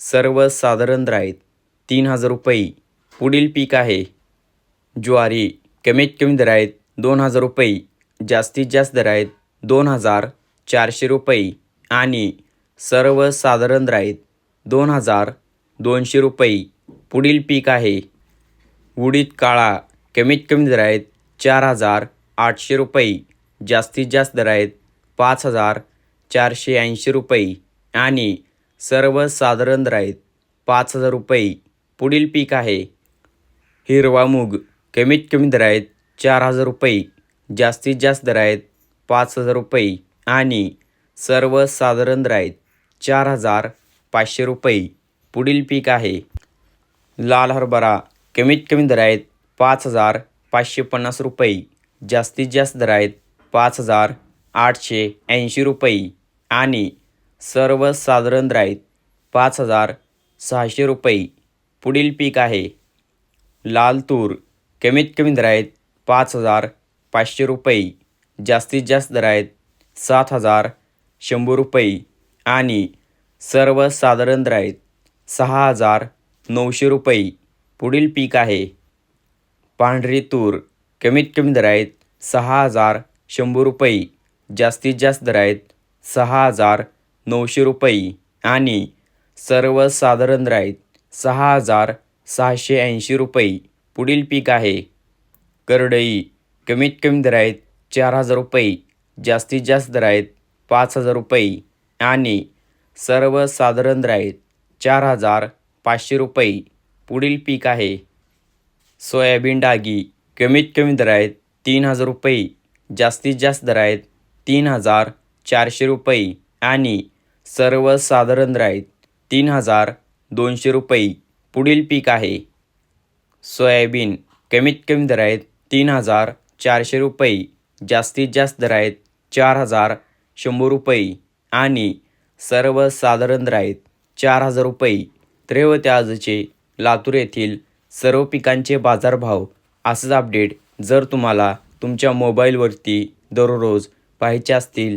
सर्वसाधारण साधारण आहेत तीन हजार रुपये पुढील पीक आहे. ज्वारी कमीत कमी दर आहेत दोन हजार रुपये जास्तीत जास्त दर आहेत दोन हजार चारशे रुपये आणि सर्वसाधारण दर आहेत दोन हजार दोनशे रुपये पुढील पीक आहे. उडीद काळा कमीत कमी दर आहेत चार हजार आठशे रुपये जास्तीत जास्त दर आहेत पाच हजार चारशे ऐंशी रुपये आणि सर्वसाधारण दर आहेत पाच हजार रुपये. पुढील पीक आहे. हिरवा मूग कमीत कमी दर आहेत चार हजार रुपये. जास्तीत जास्त दर आहेत पाच हजार रुपये. आणि सर्वसाधारण दर आहेत चार हजार पाचशे रुपये. पुढील पीक आहे. लाल हरभरा कमीत कमी दर आहेत पाच हजार पाचशे पन्नास रुपये. जास्तीत जास्त दर आहेत पाच हजार आठशे ऐंशी रुपये. आणि सर्वसाधारण दर पाच हजार सहाशे रुपये. पुढील पीक आहे. लाल तूर कमीत कमी दर आहेत पाच हजार पाचशे रुपये. जास्तीत जास्त दर आहेत सात हजार शंभर रुपये. आणि सर्वसाधारण दर सहा हजार नऊशे रुपये. पुढील पीक आहे. पांढरी तूर कमीत कमी दर आहेत सहा हजार शंभर रुपये. जास्तीत जास्त दर आहेत सहा हजार नऊशे रुपये आणि सर्वसाधारण राईत आहेत सहा हजार सहाशे ऐंशी रुपये. पुढील पीक आहे. करडई. कमीत कमी दर आहेत चार हजार रुपये. जास्तीत जास्त दर आहेत पाच हजार रुपये. आणि सर्वसाधारण राईत चार हजार पाचशे रुपये. पुढील पीक आहे. सोयाबीन डागी. कमीत कमी दर आहेत तीन हजार रुपये. जास्तीत जास्त दर आहेत तीन हजार चारशे रुपये. आणि सर्वसाधारण दर तीन हजार दोनशे रुपये पुढील पीक आहे. सोयाबीन कमीत कमी दर आहेत तीन हजार चारशे रुपये जास्तीत जास्त दर आहेत चार हजार शंभर रुपये आणि सर्वसाधारण दर चार हजार रुपये. तर आजचे लातूर येथील सर्व पिकांचे बाजारभाव असंच अपडेट जर तुम्हाला तुमच्या मोबाईलवरती दररोज पाहायचे असतील